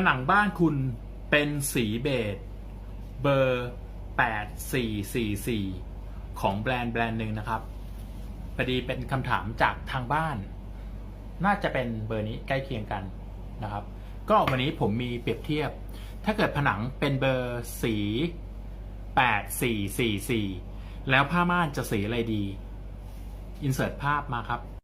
ผนังบ้านคุณเป็นสีเบจเบอร์ 8444 ของแบรนด์แบรนด์หนึ่งนะครับพอดีเป็นคำถามจากทางบ้าน น่าจะเป็นเบอร์นี้ใกล้เคียงกันนะครับ ก็วันนี้ผมมีเปรียบเทียบ ถ้าเกิดผนังเป็นเบอร์สี 8444 แล้วผ้าม่านจะสีอะไรดี อินเสิร์ตภาพมาครับ